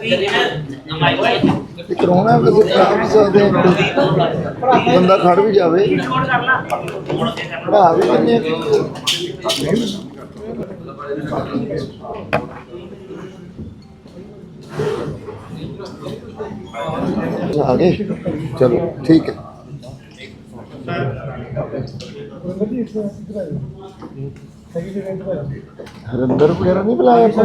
ਇਹ ਕਰਾਉਣਾ ਵੈਸੇ ਕਰਾ ਵੀ ਸਕਦੇ ਹਾਂ। ਬੰਦਾ ਖੜ ਵੀ ਜਾਵੇ। ਭਰਾ ਵੀ ਕਿੰਨੇ ਆ ਗਏ। ਚਲੋ, ਠੀਕ ਹੈ। ਹਰਿੰਦਰ ਵਗੈਰਾ ਨਹੀਂ ਬੁਲਾਇਆ ਆਪਾਂ?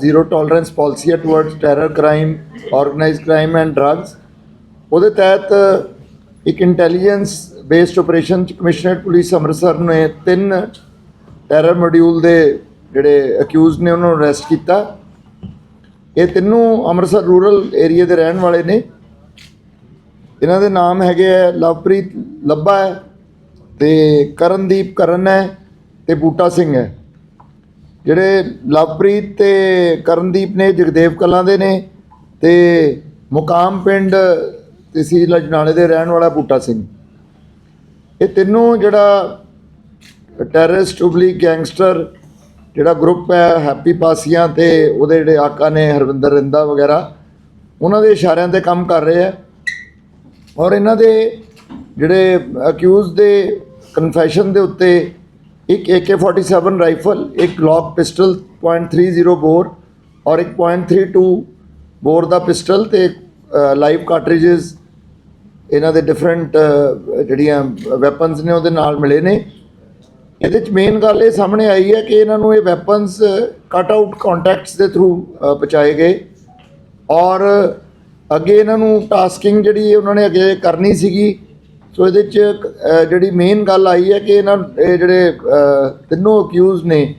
ਜ਼ੀਰੋ ਟੋਲਰੈਂਸ ਪਾਲਿਸੀ ਹੈ towards terror crime organised crime and drugs ਉਹਦੇ ਤਹਿਤ ਇੱਕ ਇੰਟੈਲੀਜੈਂਸ ਬੇਸਡ ਆਪਰੇਸ਼ਨ ਚ ਕਮਿਸ਼ਨਰੇਟ ਪੁਲਿਸ ਅੰਮ੍ਰਿਤਸਰ ਨੇ ਤਿੰਨ ਟੈਰਰ ਮੋਡਿਊਲ ਦੇ ਜਿਹੜੇ ਅਕਿਊਜ਼ ਨੇ ਉਹਨਾਂ ਨੂੰ ਅਰੈਸਟ ਕੀਤਾ। ਇਹ ਤਿੰਨੋਂ ਅੰਮ੍ਰਿਤਸਰ ਰੂਰਲ ਏਰੀਆ ਦੇ ਰਹਿਣ ਵਾਲੇ ਨੇ। ਇਹਨਾਂ ਦੇ ਨਾਮ ਹੈਗੇ ਆ ਲਵਪ੍ਰੀਤ ਲੱਭਾ ਹੈ ਤੇ ਕਰਨਦੀਪ ਕਰਨ ਹੈ ਤੇ ਬੂਟਾ ਸਿੰਘ ਹੈ। ਜਿਹੜੇ ਲਵਪ੍ਰੀਤ ਤੇ ਕਰਨਦੀਪ ਨੇ, ਜਗਦੇਵ ਕਲਾਂ ਦੇ ਨੇ ਤੇ ਮੁਕਾਮ ਪਿੰਡ ਤਹਿਸੀਲ ਲਜਨਾਲੇ ਦੇ ਰਹਿਣ ਵਾਲਾ ਬੂਟਾ ਸਿੰਘ। ਇਹ ਤਿੰਨੋਂ ਜਿਹੜਾ ਟੈਰਰਿਸਟ, ਉਬਲੀ ਗੈਂਗਸਟਰ ਜਿਹੜਾ ਗਰੁੱਪ ਹੈ ਹੈਪੀ ਪਾਸੀਆਂ ਤੇ ਉਹਦੇ ਜਿਹੜੇ ਆਕਾ ਨੇ, ਹਰਵਿੰਦਰ ਰਿੰਦਾ ਵਗੈਰਾ, ਉਹਨਾਂ ਦੇ ਇਸ਼ਾਰਿਆਂ ਤੇ ਕੰਮ ਕਰ ਰਹੇ ਆ। ਔਰ ਇਹਨਾਂ ਦੇ ਜਿਹੜੇ ਅਕਿਊਜ਼ ਦੇ ਕਨਫੈਸ਼ਨ ਦੇ ਉੱਤੇ ਇੱਕ AK47 ਰਾਈਫਲ ਇੱਕ ਗਲੌਕ ਪਿਸਟਲ .30 ਬੋਰ ਔਰ ਇੱਕ .32 ਬੋਰ ਦਾ ਪਿਸਟਲ ਤੇ ਲਾਈਵ ਕਾਰਟ੍ਰਿਜਸ ਇਹਨਾਂ ਦੇ ਡਿਫਰੈਂਟ ਜਿਹੜੀਆਂ ਵੈਪਨਸ ਨੇ ਉਹਦੇ ਨਾਲ ਮਿਲੇ ਨੇ। ਇਹਦੇ ਚ ਮੇਨ ਗੱਲ ਇਹ ਸਾਹਮਣੇ ਆਈ ਹੈ ਕਿ ਇਹਨਾਂ ਨੂੰ ਇਹ ਵੈਪਨਸ ਕਟ ਆਊਟ ਕੰਟੈਕਟਸ ਦੇ ਥਰੂ ਪਹੁੰਚਾਏ ਗਏ। ਔਰ ਅੱਗੇ ਇਹਨਾਂ ਨੂੰ ਟਾਸਕਿੰਗ ਜਿਹੜੀ ਉਹਨਾਂ ਨੇ ਅੱਗੇ ਕਰਨੀ ਸੀਗੀ। ਸੋ ਇਹਦੇ ਚ ਅ, ਜਿਹੜੀ ਮੇਨ ਗੱਲ ਆਈ ਹੈ ਕਿ ਇਹਨਾਂ ਇਹ ਜਿਹੜੇ ਤਿੰਨੋਂ ਅਕਿਊਜ਼ ਨੇ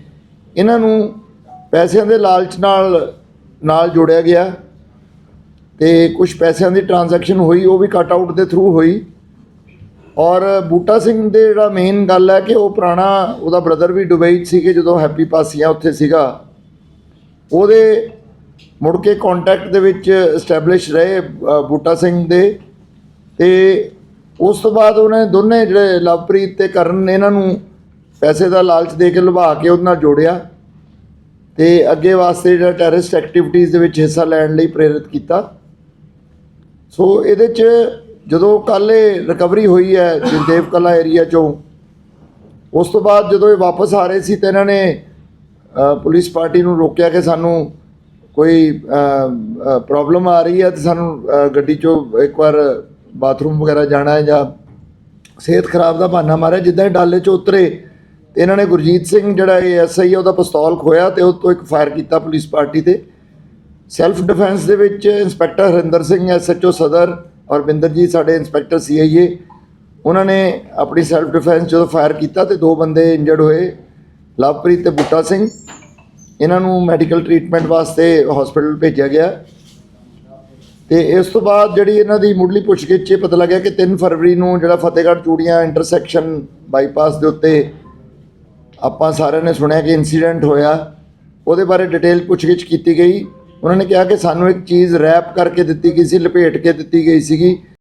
ਇਹਨਾਂ ਨੂੰ ਪੈਸਿਆਂ ਦੇ ਲਾਲਚ ਨਾਲ ਨਾਲ ਜੋੜਿਆ ਗਿਆ। ਤੇ ਕੁਝ ਪੈਸਿਆਂ ਦੀ ਟ੍ਰਾਂਜੈਕਸ਼ਨ ਹੋਈ ਉਹ ਵੀ ਕਟ ਆਊਟ ਦੇ ਥਰੂ ਹੋਈ। ਔਰ ਬੂਟਾ ਸਿੰਘ ਦੇ ਜਿਹੜਾ ਮੇਨ ਗੱਲ ਹੈ ਕਿ ਉਹ ਪੁਰਾਣਾ ਉਹਦਾ ਬ੍ਰਦਰ ਵੀ ਦੁਬਈ 'ਚ ਸੀਗੇ, ਜਦੋਂ ਹੈਪੀ ਪਾਸੀਆਂ ਉੱਥੇ ਸੀਗਾ। ਉਹਦੇ ਮੁੜ ਕੇ ਕੰਟੈਕਟ ਦੇ ਵਿੱਚ ਐਸਟੈਬਲਿਸ਼ ਰਹੇ ਬੂਟਾ ਸਿੰਘ ਦੇ। ਤੇ ਉਸ ਤੋਂ ਬਾਅਦ ਉਹਨੇ ਦੋਨੇ ਜਿਹੜੇ ਲਵਪ੍ਰੀਤ ਤੇ ਕਰਨ ਨੇ ਇਹਨਾਂ ਨੂੰ ਪੈਸੇ ਦਾ ਲਾਲਚ ਦੇ ਕੇ ਲੁਭਾ ਕੇ ਉਹਦੇ ਨਾਲ ਜੋੜਿਆ। ਤੇ ਅੱਗੇ ਵਾਸਤੇ ਜਿਹੜਾ ਟੈਰਰਿਸਟ ਐਕਟੀਵਿਟੀਜ਼ ਦੇ ਵਿੱਚ ਹਿੱਸਾ ਲੈਣ ਲਈ ਪ੍ਰੇਰਿਤ ਕੀਤਾ। ਸੋ ਇਹਦੇ ਚ ਜਦੋਂ ਕੱਲ੍ਹ ਇਹ ਰਿਕਵਰੀ ਹੋਈ ਹੈ ਜਗਦੇਵ ਕਲਾ ਏਰੀਆ ਚੋਂ, ਉਸ ਤੋਂ ਬਾਅਦ ਜਦੋਂ ਇਹ ਵਾਪਸ ਆ ਰਹੇ ਸੀ ਤਾਂ ਇਹਨਾਂ ਨੇ ਪੁਲਿਸ ਪਾਰਟੀ ਨੂੰ ਰੋਕਿਆ ਕਿ ਸਾਨੂੰ ਕੋਈ ਪ੍ਰੋਬਲਮ ਆ ਰਹੀ ਹੈ ਤੇ ਸਾਨੂੰ ਗੱਡੀ ਚੋਂ ਇੱਕ ਵਾਰ ਬਾਥਰੂਮ ਵਗੈਰਾ ਜਾਣਾ ਹੈ ਜਾਂ ਸਿਹਤ ਖਰਾਬ ਦਾ ਬਹਾਨਾ ਮਾਰਿਆ। ਜਿੱਦਾਂ ਹੀ ਡਾਲੇ ਚੋਂ ਉਤਰੇ ਤੇ ਇਹਨਾਂ ਨੇ ਗੁਰਜੀਤ ਸਿੰਘ ਜਿਹੜਾ ਇਹ ਐਸਆਈ ਉਹਦਾ ਪਿਸਤੌਲ ਖੋਇਆ ਤੇ ਉਹ ਤੋਂ ਇੱਕ ਫਾਇਰ ਕੀਤਾ ਪੁਲਿਸ ਪਾਰਟੀ ਤੇ। ਸੈਲਫ ਡਿਫੈਂਸ ਦੇ ਵਿੱਚ ਇੰਸਪੈਕਟਰ ਹਰਿੰਦਰ ਸਿੰਘ ਐਸਐਚਓ ਸਦਰ ਔਰ ਬਿੰਦਰ ਜੀ ਸਾਡੇ ਇੰਸਪੈਕਟਰ ਸੀਆਈਏ, ਉਹਨਾਂ ਨੇ ਆਪਣੀ ਸੈਲਫ ਡਿਫੈਂਸ ਜਦੋਂ ਫਾਇਰ ਕੀਤਾ ਤੇ ਦੋ ਬੰਦੇ ਇੰਜਰਡ ਹੋਏ, ਲਵਪ੍ਰੀਤ ਤੇ ਬੁੱਟਾ ਸਿੰਘ। ਇਹਨਾਂ ਨੂੰ ਮੈਡੀਕਲ ਟ੍ਰੀਟਮੈਂਟ ਵਾਸਤੇ ਹਸਪੀਟਲ ਭੇਜਿਆ ਗਿਆ। ਤੇ ਇਸ ਤੋਂ ਬਾਅਦ ਜਿਹੜੀ ਇਹਨਾਂ ਦੀ ਮੁੱਢਲੀ ਪੁੱਛਗਿੱਛ 'ਚ ਪਤਾ ਲੱਗਿਆ ਕਿ 3 ਫਰਵਰੀ ਨੂੰ ਜਿਹੜਾ ਫਤਿਹਗੜ੍ਹ ਚੂੜੀਆਂ ਇੰਟਰਸੈਕਸ਼ਨ ਬਾਈਪਾਸ ਦੇ ਉੱਤੇ ਆਪਾਂ ਸਾਰਿਆਂ ਨੇ ਸੁਣਿਆ ਕਿ ਇਨਸੀਡੈਂਟ ਹੋਇਆ। ਉਹਦੇ ਬਾਰੇ ਡਿਟੇਲ ਪੁੱਛਗਿੱਛ ਕੀਤੀ ਗਈ। ਉਹਨਾਂ ਨੇ ਕਿਹਾ ਕਿ ਸਾਨੂੰ ਇੱਕ ਚੀਜ਼ ਰੈਪ ਕਰਕੇ ਦਿੱਤੀ ਗਈ ਸੀ, ਲਪੇਟ ਕੇ ਦਿੱਤੀ ਗਈ ਸੀਗੀ।